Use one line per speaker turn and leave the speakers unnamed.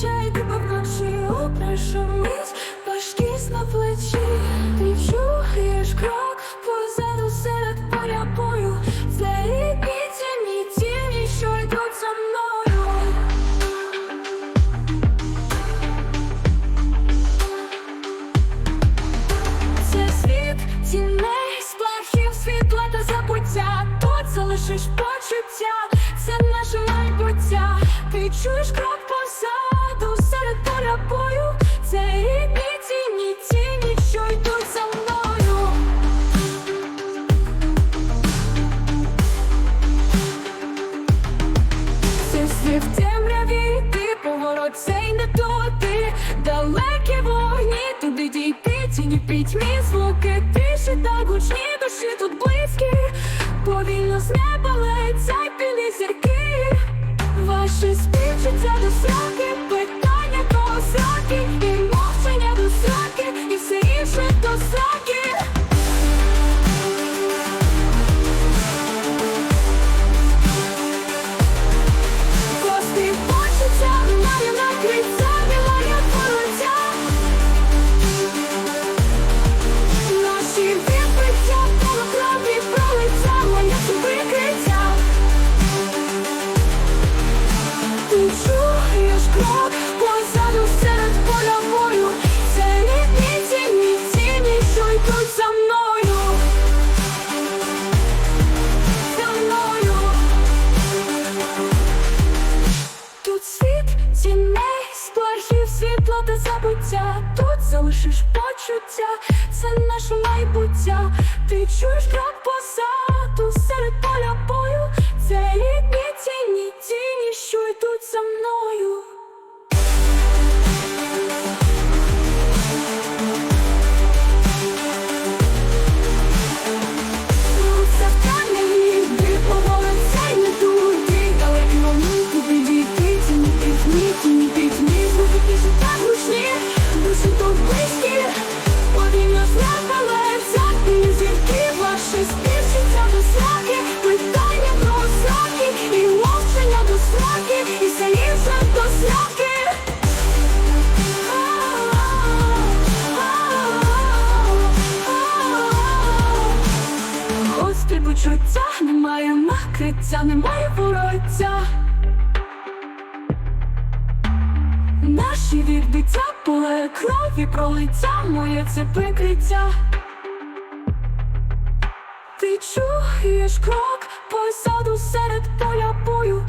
ти чуєш крок позаду серед поля бою. Це рідні тіні, тіні, що йдуть за мною. Це світ тіней, сплахів світла та забуття. Тут залишиш почуття, це наше майбуття. Ти чуєш крок позаду цей не ти. Далекі вогні, туди дійти, тіні пітьмі звуки тиші та гучні душі тут близькі. Повільно з неба летять білі зірки. Ваше співчуття до сраки, та Тут залишиш почуття, це наше майбуття. Ти чуєш крок позаду почуття, немає накриття, немає вороття. Наші відбиття, поле крові пролиття, моє це прикриття. Ти чуєш крок позаду серед поля бою.